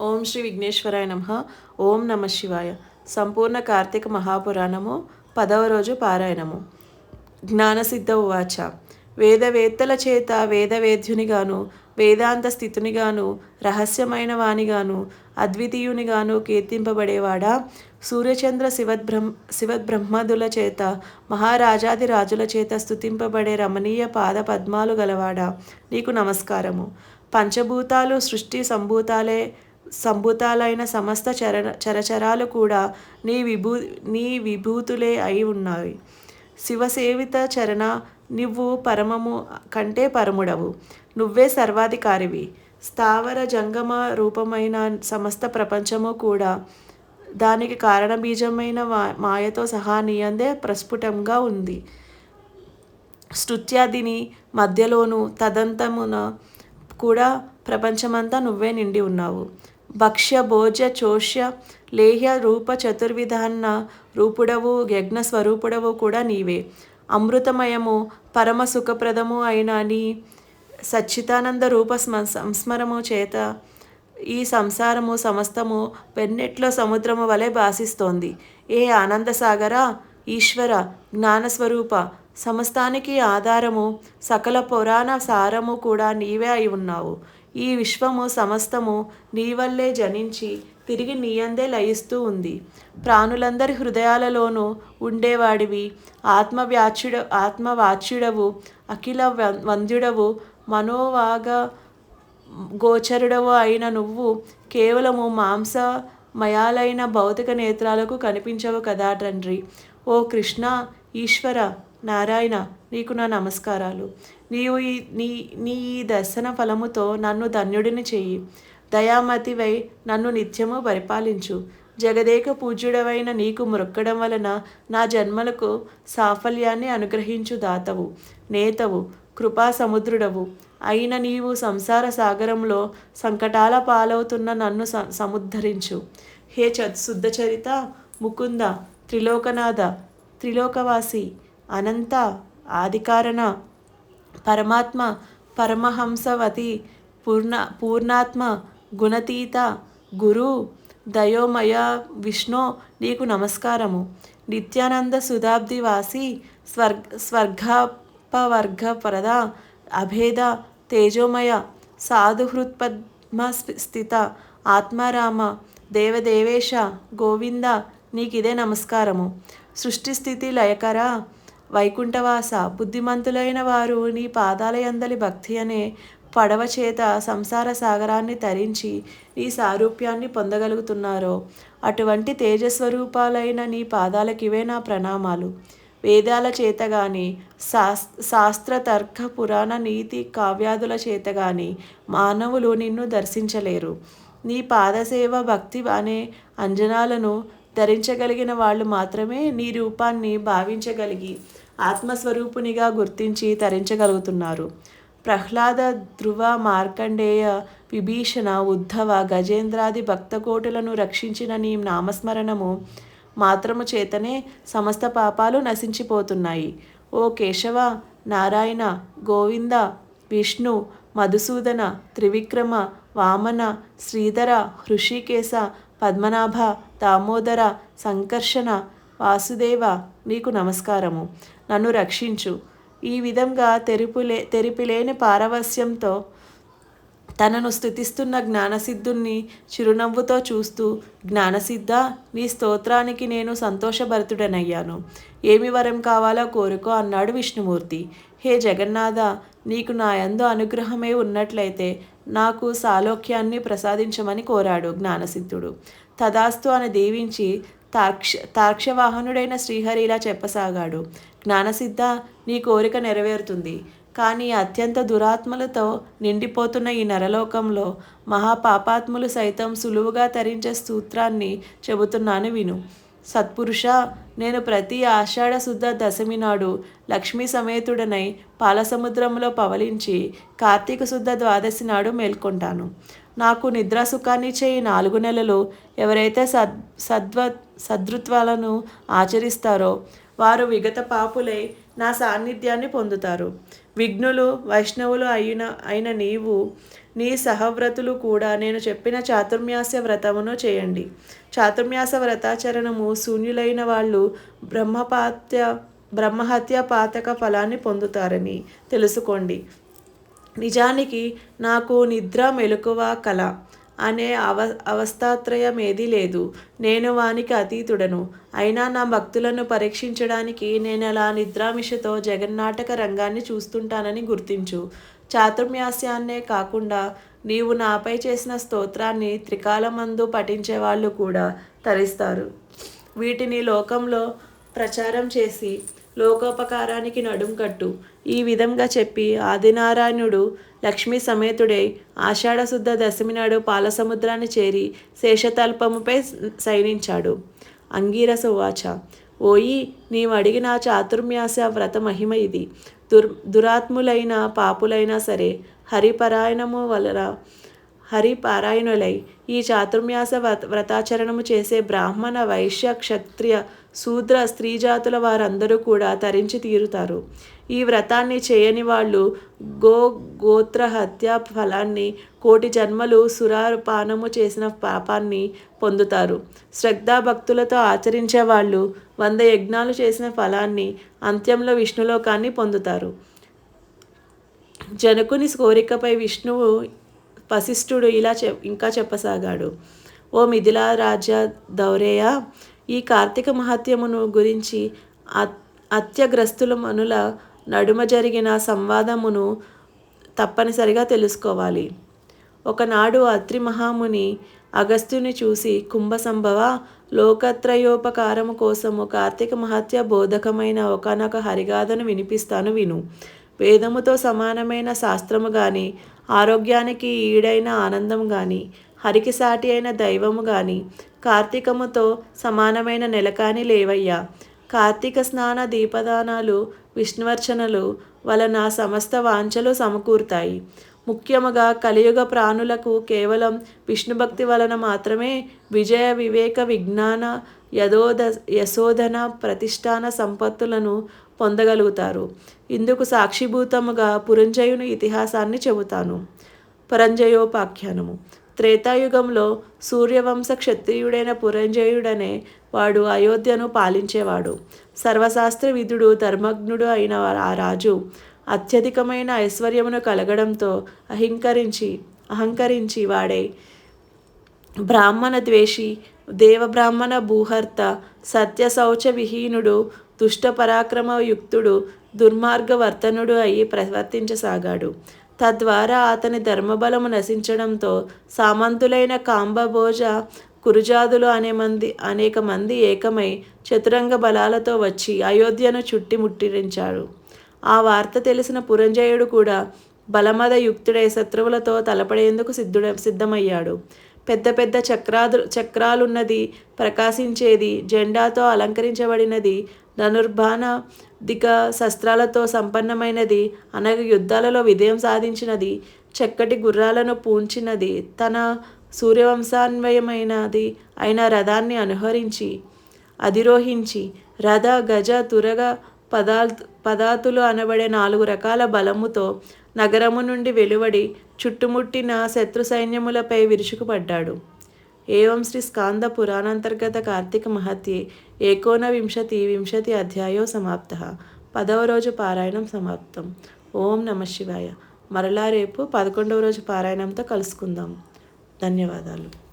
ఓం శ్రీ విఘ్నేశ్వరాయ నమ. ఓం నమ శివాయ. సంపూర్ణ కార్తీక మహాపురాణము పదవ రోజు పారాయణము. జ్ఞానసిద్ధ ఉవాచ. వేదవేత్తల చేత వేదవేద్యునిగాను వేదాంత స్థితునిగాను రహస్యమైన వానిగాను అద్వితీయునిగాను కీర్తింపబడేవాడా సూర్యచంద్ర శివద్బ్రహ్మ శివద్బ్రహ్మదుల చేత మహారాజాది రాజుల చేత స్తుతింపబడే రమణీయ పాద పద్మాలు గలవాడా. నీకు నమస్కారము. పంచభూతాలు సృష్టి సంభూతాలే సంభూతాలైన సమస్త చర చరచరాలు కూడా నీ విభూ నీ విభూతులే అయి ఉన్నాయి. శివసేవిత చరణ నువ్వు పరమము కంటే పరముడవు. నువ్వే సర్వాధికారివి. స్థావర జంగమ రూపమైన సమస్త ప్రపంచము కూడా దానికి కారణబీజమైన మా- మాయతో సహా నీయందే ప్రస్ఫుటంగా ఉంది. స్తుత్యాదిని మధ్యలోను తదంతమున కూడా ప్రపంచమంతా నువ్వే నిండి ఉన్నావు. భక్ష్య భోజ చోష్య లేహ్య రూప చతుర్విధాన్న రూపుడవు యజ్ఞ స్వరూపుడవు కూడా నీవే. అమృతమయము పరమ సుఖప్రదము అయిన నీ సచ్చిదానంద రూప స్మ సంస్మరము చేత ఈ సంసారము సమస్తము పెన్నెట్లో సముద్రము వలె భాసిస్తోంది. ఏ ఆనందసాగర ఈశ్వర జ్ఞానస్వరూప సమస్తానికి ఆధారము సకల పురాణ సారము కూడా నీవే అయి ఉన్నావు. ఈ విశ్వము సమస్తము నీ వల్లే జనించి తిరిగి నీయందే లయిస్తూ ఉంది. ప్రాణులందరి హృదయాలలోనూ ఉండేవాడివి. ఆత్మవ్యాచ్యుడ ఆత్మవాచ్యుడవు అఖిల వం- వంద్యుడవు మనోవాగ గోచరుడవు అయిన నువ్వు కేవలము మాంసమయాలైన భౌతిక నేత్రాలకు కనిపించవు కదా తండ్రి. ఓ కృష్ణ ఈశ్వర నారాయణ నీకు నా నమస్కారాలు. నీవు ఈ నీ నీ ఈ దర్శన ఫలముతో నన్ను ధన్యుడిని చెయ్యి. దయామతివై నన్ను నిత్యము పరిపాలించు. జగదేక పూజ్యుడవైన నీకు మొక్కడం వలన నా జన్మలకు సాఫల్యాన్ని అనుగ్రహించు దాతవు నేతవు కృపా సముద్రుడవు. అయిన నీవు సంసార సాగరంలో సంకటాల పాలవుతున్న నన్ను స సముద్ధరించు. హే చ శుద్ధచరిత ముకుంద త్రిలోకనాథ త్రిలోకవాసి అనంత ఆదికారణ పరమాత్మ పరమహంసవతి పూర్ణ పూర్ణాత్మ గుణతీత గురు దయోమయ విష్ణు నీకు నమస్కారము. నిత్యానంద సుధాబ్ది వాసి స్వర్గ స్వర్గపవర్గపరద అభేద తేజోమయ సాధుహృత్పద్మ స్థిత ఆత్మారామ దేవదేవేశ గోవింద నీకిదే నమస్కారము. సృష్టి స్థితి లయకర వైకుంఠవాస బుద్ధిమంతులైన వారు నీ పాదాలయందలి భక్తి అనే పడవ చేత సంసార సాగరాన్ని తరించి నీ సారూప్యాన్ని పొందగలుగుతున్నారో అటువంటి తేజస్వరూపాలైన నీ పాదాలకివే నా ప్రణామాలు. వేదాల చేత గాని శాస్ శాస్త్ర తర్క పురాణ నీతి కావ్యాదుల చేత గాని మానవులు నిన్ను దర్శించలేరు. నీ పాదసేవ భక్తి అనే అంజనాలను ధరించగలిగిన వాళ్ళు మాత్రమే నీ రూపాన్ని భావించగలిగి ఆత్మస్వరూపునిగా గుర్తించి తరించగలుగుతున్నారు. ప్రహ్లాద ధ్రువ మార్కండేయ విభీషణ ఉద్ధవ గజేంద్రాది భక్తకోటులను రక్షించిన నీ నామస్మరణము మాత్రము చేతనే సమస్త పాపాలు నశించిపోతున్నాయి. ఓ కేశవ నారాయణ గోవింద విష్ణు మధుసూదన త్రివిక్రమ వామన శ్రీధర హృషికేశ పద్మనాభ దామోదర సంకర్షణ వాసుదేవ నీకు నమస్కారము. నన్ను రక్షించు. ఈ విధంగా తెరుపులే తెరిపిలేని పారవస్యంతో తనను స్థుతిస్తున్న జ్ఞానసిద్ధుణ్ణి చిరునవ్వుతో చూస్తూ జ్ఞానసిద్ధ నీ స్తోత్రానికి నేను సంతోషభరితుడనయ్యాను. ఏమి వరం కావాలో కోరుకో అన్నాడు విష్ణుమూర్తి. హే జగన్నాథ నీకు నా యందు అనుగ్రహమే ఉన్నట్లయితే నాకు సాలోక్యాన్ని ప్రసాదించమని కోరాడు జ్ఞానసిద్ధుడు. తదాస్తు అని దీవించి తార్క్ష తార్క్షవాహనుడైన శ్రీహరి ఇలా చెప్పసాగాడు. జ్ఞానసిద్ధ నీ కోరిక నెరవేరుతుంది. కానీ అత్యంత దురాత్మలతో నిండిపోతున్న ఈ నరలోకంలో మహాపాపాత్ములు సైతం సులువుగా తరించే సూత్రాన్ని చెబుతున్నాను విను. సత్పురుష నేను ప్రతి ఆషాఢ శుద్ధ దశమి నాడు లక్ష్మీ సమేతుడనై పాలసముద్రంలో పవలించి కార్తీక శుద్ధ ద్వాదశి నాడు మేల్కొంటాను. నాకు నిద్రా సుఖాన్ని చేయి నాలుగు నెలలు ఎవరైతే సద్ సద్వ సదృత్వాలను ఆచరిస్తారో వారు విగత పాపులై నా సాన్నిధ్యాన్ని పొందుతారు. విఘ్నులు వైష్ణవులు అయిన అయిన నీవు నీ సహవ్రతులు కూడా నేను చెప్పిన చాతుర్మ్యాస వ్రతమును చేయండి. చాతుర్మ్యాస వ్రతాచరణము శూన్యులైన వాళ్ళు బ్రహ్మపాత్య బ్రహ్మహత్య పాతక ఫలాన్ని పొందుతారని తెలుసుకోండి. నిజానికి నాకు నిద్ర మెలకువ కళ అనే అవ అవస్థాత్రయం ఏదీ లేదు. నేను వానికి అతీతుడను. అయినా నా భక్తులను పరీక్షించడానికి నేను అలా నిద్రామిషతో జగన్నాటక రంగాన్ని చూస్తుంటానని గుర్తించు. చాతుర్మ్యాస్యాన్నే కాకుండా నీవు నాపై చేసిన స్తోత్రాన్ని త్రికాలమందు పఠించే వాళ్ళు కూడా తరిస్తారు. వీటిని లోకంలో ప్రచారం చేసి లోకోపకారానికి నడుం కట్టు. ఈ విధంగా చెప్పి ఆదినారాయణుడు లక్ష్మీ సమేతుడై ఆషాఢశుద్ధ దశమి నాడు పాలసముద్రాన్ని చేరి శేషతల్పముపై శయనించాడు అంగీరస ఉవాచ ఓయి నీవు అడిగిన చాతుర్మ్యాస వ్రత మహిమ ఇది. దుర్ దురాత్ములైన పాపులైనా సరే హరిపరాయణము వలన హరిపారాయణులై. ఈ చాతుర్మ్యాస వ్రతాచరణము చేసే బ్రాహ్మణ వైశ్య క్షత్రియ శూద్ర స్త్రీ జాతుల వారందరూ కూడా తరించి తీరుతారు. ఈ వ్రతాన్ని చేయని వాళ్ళు గో గోత్ర హత్య ఫలాన్ని కోటి జన్మలు సురాపానము చేసిన పాపాన్ని పొందుతారు. శ్రద్ధాభక్తులతో ఆచరించే వాళ్ళు వంద యజ్ఞాలు చేసిన ఫలాన్ని అంత్యంలో విష్ణులోకాన్ని పొందుతారు. జనకుని కోరికపై విష్ణువు వశిష్ఠుడు ఇలా చె ఇంకా చెప్పసాగాడు. ఓ మిథిలా రాజ్య దౌరేయ ఈ కార్తీక మహత్యమును గురించి అత్యగ్రస్తుల మనుల నడుమ జరిగిన సంవాదమును తప్పనిసరిగా తెలుసుకోవాలి. ఒకనాడు అత్రి మహాముని అగస్త్యుని చూసి కుంభ సంభవ లోకత్రయోపకారము కోసము కార్తీక మహత్య బోధకమైన ఒకనొక హరిగాథను వినిపిస్తాను విను. వేదముతో సమానమైన శాస్త్రము కానీ ఆరోగ్యానికి ఈడైన ఆనందం కానీ హరికి సాటి అయిన దైవము కానీ కార్తీకముతో సమానమైన నెల కానీ లేవయ్యా. కార్తీక స్నాన దీపదానాలు విష్ణువర్చనలు వలన సమస్త వాంఛలు సమకూరుతాయి. ముఖ్యముగా కలియుగ ప్రాణులకు కేవలం విష్ణుభక్తి వలన మాత్రమే విజయ వివేక విజ్ఞాన యదోద యశోధన ప్రతిష్టాన సంపత్తులను పొందగలుగుతారు. ఇందుకు సాక్షిభూతముగా పురంజయుని ఇతిహాసాన్ని చెబుతాను. పురంజయోపాఖ్యానము. త్రేతాయుగంలో సూర్యవంశ క్షత్రియుడైన పురంజయుడనే వాడు అయోధ్యను పాలించేవాడు. సర్వశాస్త్ర విధుడు ధర్మజ్ఞుడు అయిన ఆ రాజు అత్యధికమైన ఐశ్వర్యమును కలగడంతో అహింకరించి అహంకరించి వాడే బ్రాహ్మణ ద్వేషి దేవబ్రాహ్మణ భూహర్త సత్య శౌచ విహీనుడు దుష్ట పరాక్రమయుక్తుడు దుర్మార్గవర్తనుడు అయి ప్రవర్తించసాగాడు. తద్వారా అతని ధర్మబలము నశించడంతో సామంతులైన కాంబభోజ కురుజాదులు అనే మంది అనేక మంది ఏకమై చతురంగ బలాలతో వచ్చి అయోధ్యను చుట్టి ముట్టిరించాడు ఆ వార్త తెలిసిన పురంజయుడు కూడా బలమద యుక్తుడై శత్రువులతో తలపడేందుకు సిద్ధుడ సిద్ధమయ్యాడు. పెద్ద పెద్ద చక్రాదు చక్రాలున్నది ప్రకాశించేది జెండాతో అలంకరించబడినది ధనుర్బాణ దిక శస్త్రాలతో సంపన్నమైనది అనగా యుద్ధాలలో విజయం సాధించినది చక్కటి గుర్రాలను పూంచినది తన సూర్యవంశాన్వయమైనది అయిన రథాన్ని అనుహరించి అధిరోహించి రథ గజ తురగ పదాల్ పదాతులు అనబడే నాలుగు రకాల బలముతో నగరము నుండి వెలువడి చుట్టుముట్టిన శత్రు సైన్యములపై విరుచుకుపడ్డాడు. ఏవం శ్రీ స్కాంద పురాణాంతర్గత కార్తీక మహత్యే ఏకోనవింశతి వింశతి అధ్యాయో సమాప్త. పదవ రోజు పారాయణం సమాప్తం. ఓం నమ శివాయ. మరలా రేపు పదకొండవ రోజు పారాయణంతో కలుసుకుందాం. ధన్యవాదాలు.